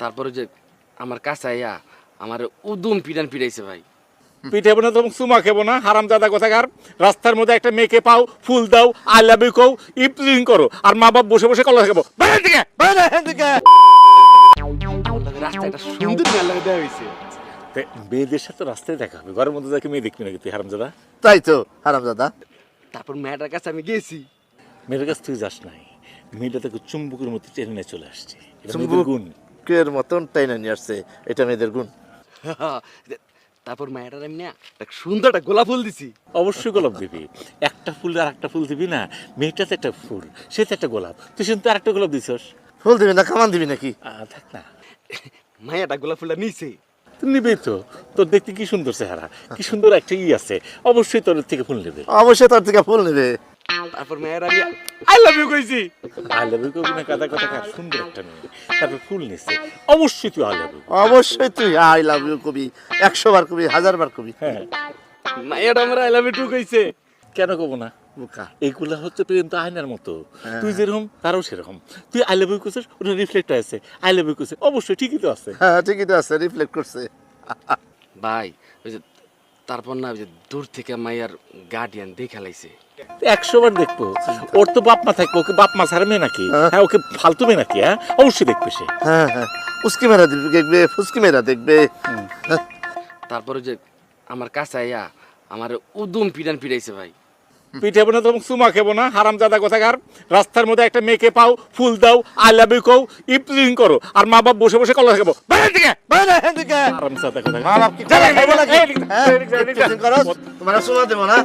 তারপরে যে আমার কাছে আইয়া আমার উদুম পিটান পিটাইছে ভাই। পিঠেবো না তোমাকে চুমা খেবো না। হারাম দাদা কোথাকার রাস্তার মধ্যে একটা মেয়েকে পাও ফুল দাও আই লাভ ইউ কও ইপ্রিং করো। আর মা বাপ বসে বসে কলা খাব। সুন্দর মেলা দেওয়া হয়েছে মেয়েদের সাথে রাস্তায় দেখা হবে। ঘরের মধ্যে দেখে মেয়ে দেখবি নাকি তুই তাই তো হারাম দাদা তারপর মেয়েটার কাছে আমি গেছি। মেয়ের কাছে তুই যাস নাই। মেয়েটা তাকে চুম্বকের মতো টেনে চলে আসছে। চুম্বকের মতন টাইনা নিয়ে আসছে। এটা মেয়েদের গুণ। তারপর আমি না সুন্দর একটা গোলাপ ফুল দিছি। অবশ্যই গোলাপ দিবি। একটা ফুল আর একটা ফুল দিবি না মেয়েটাতে একটা ফুল সে তো একটা গোলাপ। তুই শুনতে আর একটা গোলাপ দিছস। ফুল দিবি না কামান দিবি নাকি? থাক না। মায়াটা গোলাপ ফুলটা নিছে। তুই নিবেই তো। তোর দেখতে কি সুন্দর চেহারা কি সুন্দর একটা ই আছে। অবশ্যই তোর থেকে ফুল নেবে। অবশ্যই তার থেকে ফুল নেবে। তারপর মেয়ের আমি আই লাভ ইউ কইছি। আই লাভ ইউ কবি না কাদা কথা কার সুন্দর একটা মেয়ে। তারপর ফুল নিচ্ছে। অবশ্যই তুই আই লাভ ইউ অবশ্যই তুই আই লাভ ইউ কবি। একশো বার কবি হাজার বার কবি। হ্যাঁ। মায়াটা আমার আই লাভ ইউ টু কইছে। কেন কব না? বোকা। এইগুলা হচ্ছে প্রেম তো আয়নার মতো। তুই যেরকম তারাও সেরকম। তুই আই লাভ ইউ করছিস ওটা রিফ্লেক্ট আছে। আই লাভ ইউ করছিস অবশ্যই ঠিকই তো আছে। হ্যাঁ ঠিকই তো আছে রিফ্লেক্ট করছে। ভাই ওই যে তারপর না যে দূর থেকে মাইয়ার গার্ডিয়ান দেখে লাইছে। একশো বার দেখব। ওর তো বাপ মা থাকবে ওকে বাপ মা ছাড়া মেয়ে নাকি? হ্যাঁ। ওকে ফালতু মেয়ে নাকি হ্যাঁ? অবশ্যই দেখবে সে। হ্যাঁ হ্যাঁ। উস্কি মেরা দেখবে ফুসকি মেরা দেখবে। তারপরে যে আমার কাছে আইয়া আমার উদুম পিটান পিটাইছে ভাই। পিঠেবো না তোমাকে চুমা খেবো না। হারাম দাদা কোথাকার রাস্তার মধ্যে একটা মেয়েকে পাও ফুল দাও আই লাভ ইউ কও ইপ্রিং করো আর মা বাপ বসে বসে কলা খাব। তোমার সুমা দেবো না।